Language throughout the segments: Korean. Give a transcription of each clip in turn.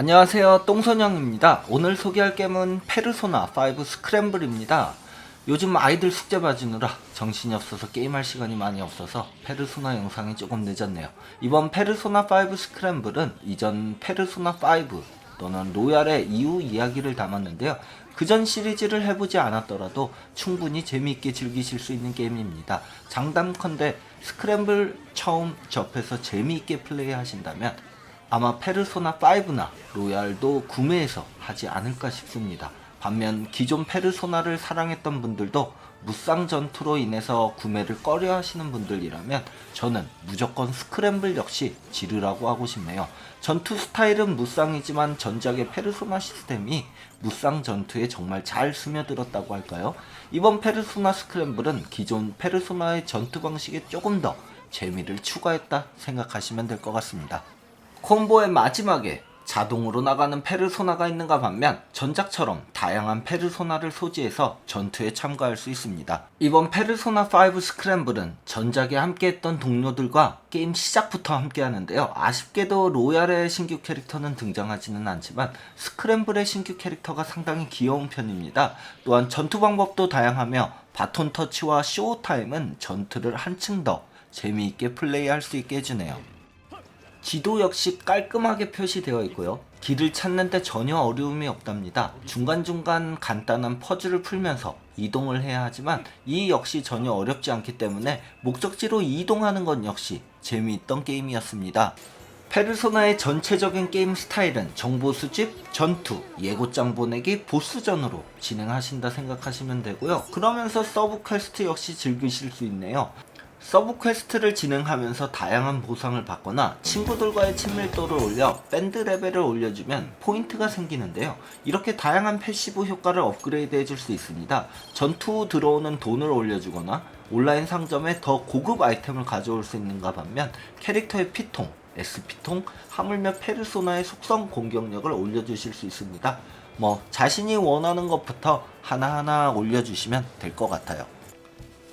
안녕하세요. 똥선영입니다. 오늘 소개할 게임은 페르소나 5 스크램블입니다. 요즘 아이들 숙제 봐주느라 정신이 없어서 게임할 시간이 많이 없어서 페르소나 영상이 조금 늦었네요. 이번 페르소나 5 스크램블은 이전 페르소나 5 또는 로얄의 이후 이야기를 담았는데요. 그전 시리즈를 해보지 않았더라도 충분히 재미있게 즐기실 수 있는 게임입니다. 장담컨대 스크램블 처음 접해서 재미있게 플레이하신다면 아마 페르소나 5나 로얄도 구매해서 하지 않을까 싶습니다. 반면 기존 페르소나를 사랑했던 분들도 무쌍 전투로 인해서 구매를 꺼려 하시는 분들이라면 저는 무조건 스크램블 역시 지르라고 하고 싶네요. 전투 스타일은 무쌍이지만 전작의 페르소나 시스템이 무쌍 전투에 정말 잘 스며들었다고 할까요? 이번 페르소나 스크램블은 기존 페르소나의 전투 방식에 조금 더 재미를 추가했다 생각하시면 될 것 같습니다. 콤보의 마지막에 자동으로 나가는 페르소나가 있는가 반면 전작처럼 다양한 페르소나를 소지해서 전투에 참가할 수 있습니다. 이번 페르소나 5 스크램블은 전작에 함께했던 동료들과 게임 시작부터 함께하는데요. 아쉽게도 로얄의 신규 캐릭터는 등장하지는 않지만 스크램블의 신규 캐릭터가 상당히 귀여운 편입니다. 또한 전투 방법도 다양하며 바톤 터치와 쇼 타임은 전투를 한층 더 재미있게 플레이할 수 있게 해주네요. 지도 역시 깔끔하게 표시되어 있고요. 길을 찾는데 전혀 어려움이 없답니다. 중간중간 간단한 퍼즐을 풀면서 이동을 해야 하지만 이 역시 전혀 어렵지 않기 때문에 목적지로 이동하는 건 역시 재미있던 게임이었습니다. 페르소나의 전체적인 게임 스타일은 정보 수집, 전투, 예고장 보내기, 보스전으로 진행하신다 생각하시면 되고요. 그러면서 서브 퀘스트 역시 즐기실 수 있네요. 서브 퀘스트를 진행하면서 다양한 보상을 받거나 친구들과의 친밀도를 올려 밴드 레벨을 올려주면 포인트가 생기는데요. 이렇게 다양한 패시브 효과를 업그레이드 해줄 수 있습니다. 전투 후 들어오는 돈을 올려주거나 온라인 상점에 더 고급 아이템을 가져올 수 있는가 반면 캐릭터의 피통, SP통, 하물며 페르소나의 속성 공격력을 올려주실 수 있습니다. 뭐 자신이 원하는 것부터 하나하나 올려주시면 될 것 같아요.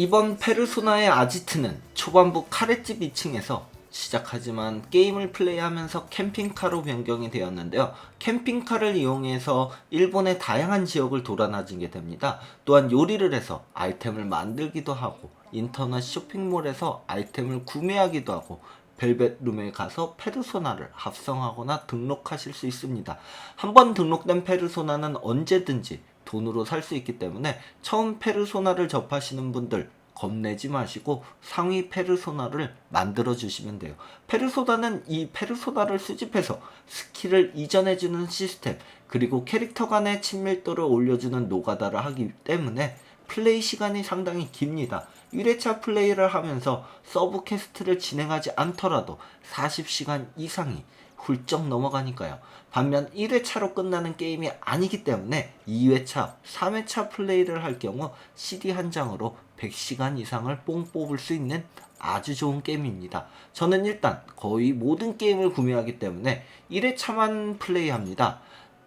이번 페르소나의 아지트는 초반부 카레집 2층에서 시작하지만 게임을 플레이하면서 캠핑카로 변경이 되었는데요. 캠핑카를 이용해서 일본의 다양한 지역을 돌아다니게 됩니다. 또한 요리를 해서 아이템을 만들기도 하고 인터넷 쇼핑몰에서 아이템을 구매하기도 하고 벨벳룸에 가서 페르소나를 합성하거나 등록하실 수 있습니다. 한번 등록된 페르소나는 언제든지 돈으로 살 수 있기 때문에 처음 페르소나를 접하시는 분들 겁내지 마시고 상위 페르소나를 만들어 주시면 돼요. 페르소나는 이 페르소나를 수집해서 스킬을 이전해 주는 시스템 그리고 캐릭터 간의 친밀도를 올려주는 노가다를 하기 때문에 플레이 시간이 상당히 깁니다. 1회차 플레이를 하면서 서브 퀘스트를 진행하지 않더라도 40시간 이상이 훌쩍 넘어가니까요. 반면 1회차로 끝나는 게임이 아니기 때문에 2회차, 3회차 플레이를 할 경우 CD 한 장으로 100시간 이상을 뽕 뽑을 수 있는 아주 좋은 게임입니다. 저는 일단 거의 모든 게임을 구매하기 때문에 1회차만 플레이합니다.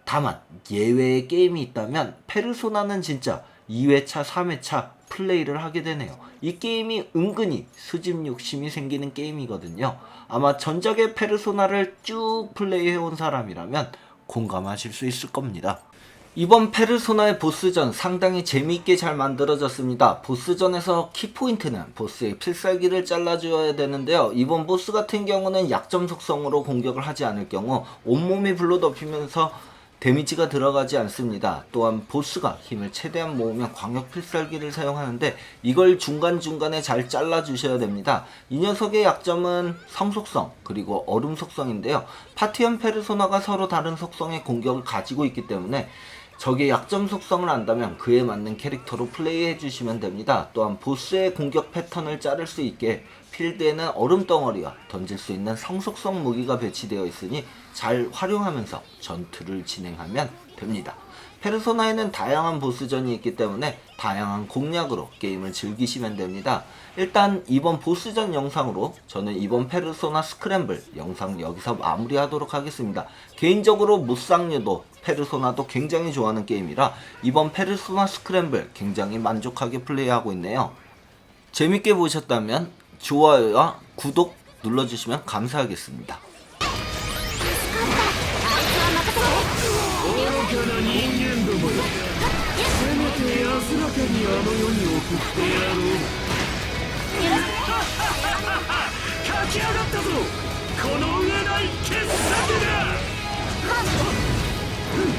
다만 예외의 게임이 있다면 페르소나는 진짜 2회차, 3회차 플레이를 하게 되네요. 이 게임이 은근히 수집 욕심이 생기는 게임이거든요. 아마 전작의 페르소나를 쭉 플레이해온 사람이라면 공감하실 수 있을 겁니다. 이번 페르소나의 보스전 상당히 재미있게 잘 만들어졌습니다. 보스전에서 키포인트는 보스의 필살기를 잘라주어야 되는데요. 이번 보스 같은 경우는 약점 속성으로 공격을 하지 않을 경우 온몸이 불로 덮이면서 데미지가 들어가지 않습니다. 또한 보스가 힘을 최대한 모으면 광역 필살기를 사용하는데 이걸 중간중간에 잘 잘라주셔야 됩니다. 이 녀석의 약점은 성속성 그리고 얼음 속성인데요. 파티언 페르소나가 서로 다른 속성의 공격을 가지고 있기 때문에 적의 약점 속성을 안다면 그에 맞는 캐릭터로 플레이해 주시면 됩니다. 또한 보스의 공격 패턴을 자를 수 있게 필드에는 얼음 덩어리와 던질 수 있는 성속성 무기가 배치되어 있으니 잘 활용하면서 전투를 진행하면 됩니다. 페르소나에는 다양한 보스전이 있기 때문에 다양한 공략으로 게임을 즐기시면 됩니다. 일단 이번 보스전 영상으로 저는 이번 페르소나 스크램블 영상 여기서 마무리하도록 하겠습니다. 개인적으로 무쌍류도 페르소나도 굉장히 좋아하는 게임이라 이번 페르소나 스크램블 굉장히 만족하게 플레이하고 있네요. 재밌게 보셨다면 좋아요와 구독 눌러주시면 감사하겠습니다. ったぞ。この上ない傑作だ。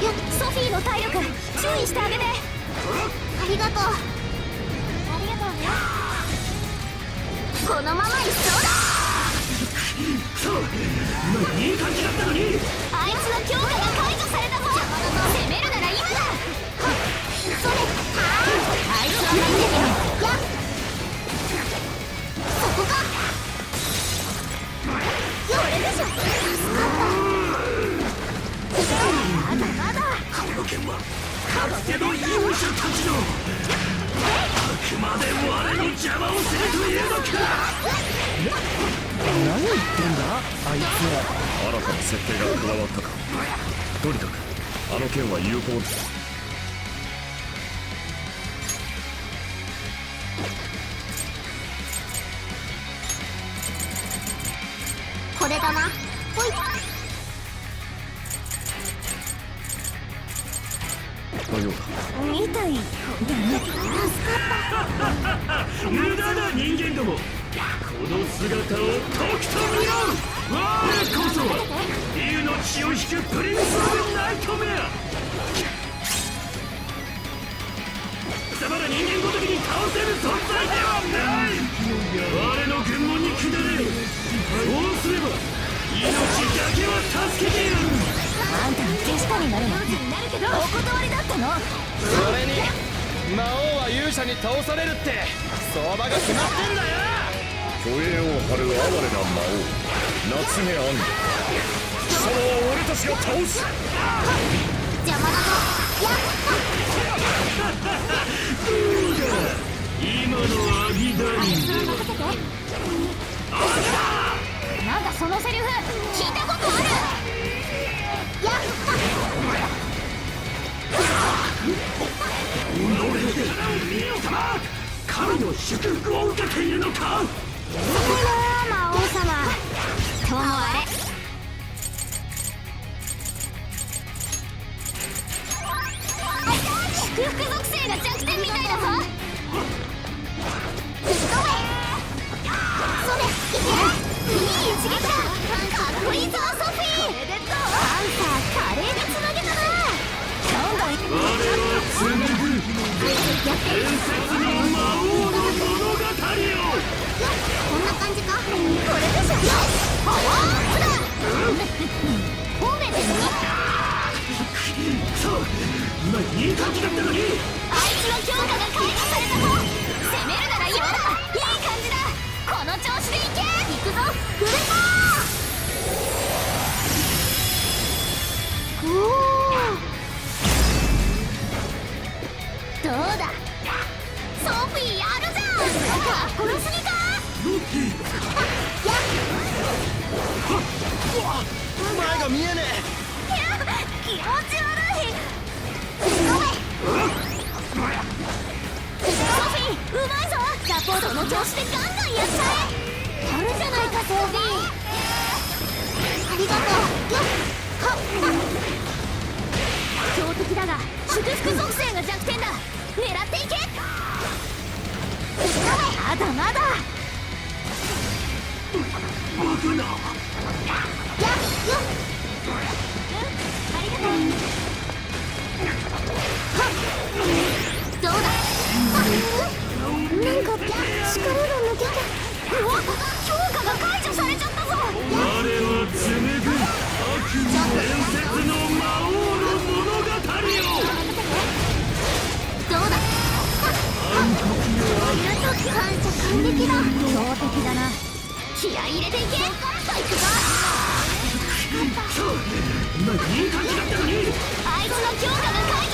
いやソフィーの体力注意してあげて。ありがとう。ありがとうね。このまま一走だ。そう。今いい感じだったのに。あいつの強化が解除されたぞ。攻めるなら今だ。それあい。つは入ってそこか新たな設定が加わったかとにかくあの剣は有効だれだな。ほい。のようだ。みたい。無駄な人間どもこの姿をとくと見ろ我こそは竜の血を引くプリンけは助けてやるあんたの手下になるの？お断りだったのそれに魔王は勇者に倒されるって相場が決まってんだよ。虚栄を張る哀れな魔王夏目貴様は俺たちが倒す邪魔だぞ今のアギダインで任せてなんだそのセリフの祝福を受けているのかそれな魔王様。ともあれ今いい感じだったのにあいつの強化が解除されたぞ攻めるなら今だいい感じだこの調子でいけ行くぞフルパーおおどうだソフィーやるじゃんかっこよすぎかや前が見えねいや気持ち悪い。サポートの調子でガンガンやっちゃえやるじゃないかソフィーありがとうよっ強敵だが祝福属性が弱点だ狙気合い入れていけ。バイクがそう今いい感じだったのにあいつの強化が解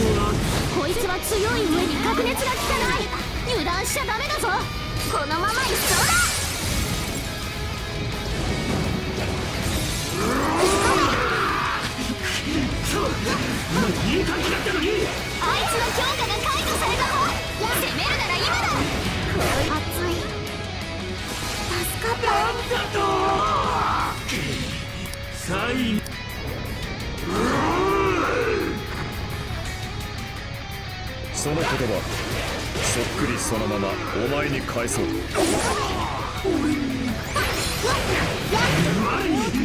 こいつは強い上に白熱が効かない。油断しちゃダメだぞ。言葉そっくりそのままお前に返そう。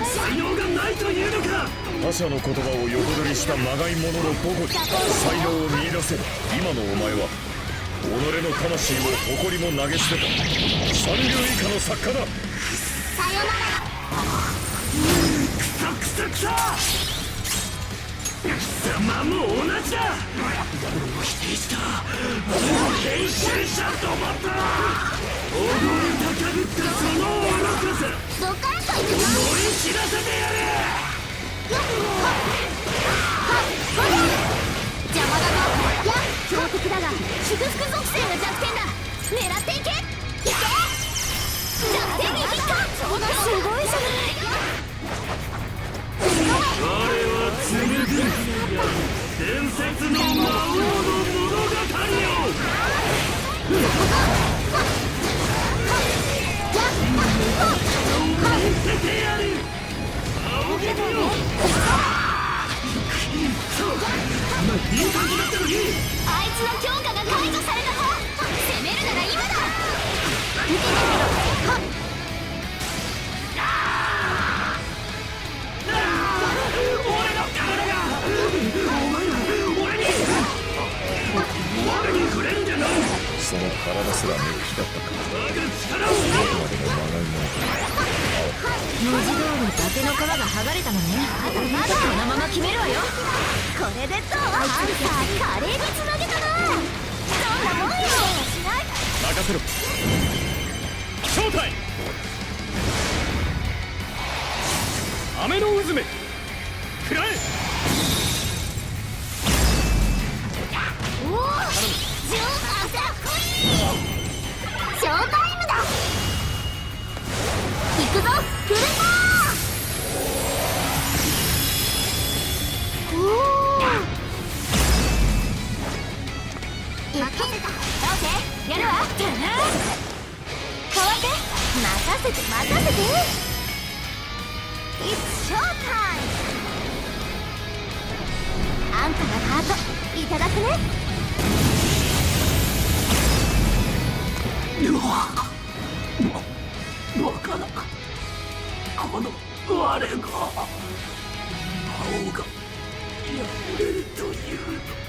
才能がないというのか。他者の言葉を横取りしたまがい者の母語に才能を見出せ。今のお前は己の魂も誇りも投げ捨てた。三流以下の作家だ。さよならクソクソクソ貴様も同じだ否定した編集者とまった踊り高ぶったその愚かさどっからと行くの俺知らせてやれ邪魔だぞや強敵だが祝福属性が弱点だ狙っていけいけ弱点に伝説の魔王の物語を見せ。てやる仰げ見よそう今いい感じだったのにあいつの強化が解除されたぞ攻めるなら今だ。任せろ。正体。雨の渦めくらえ。おおジョースかっこい。いショータイムだ。行くぞフルパー任せたオッケーやるわかわって任せて任せて It's show time! あんたのハートいただくねバカなこの我が魔王がやれるというの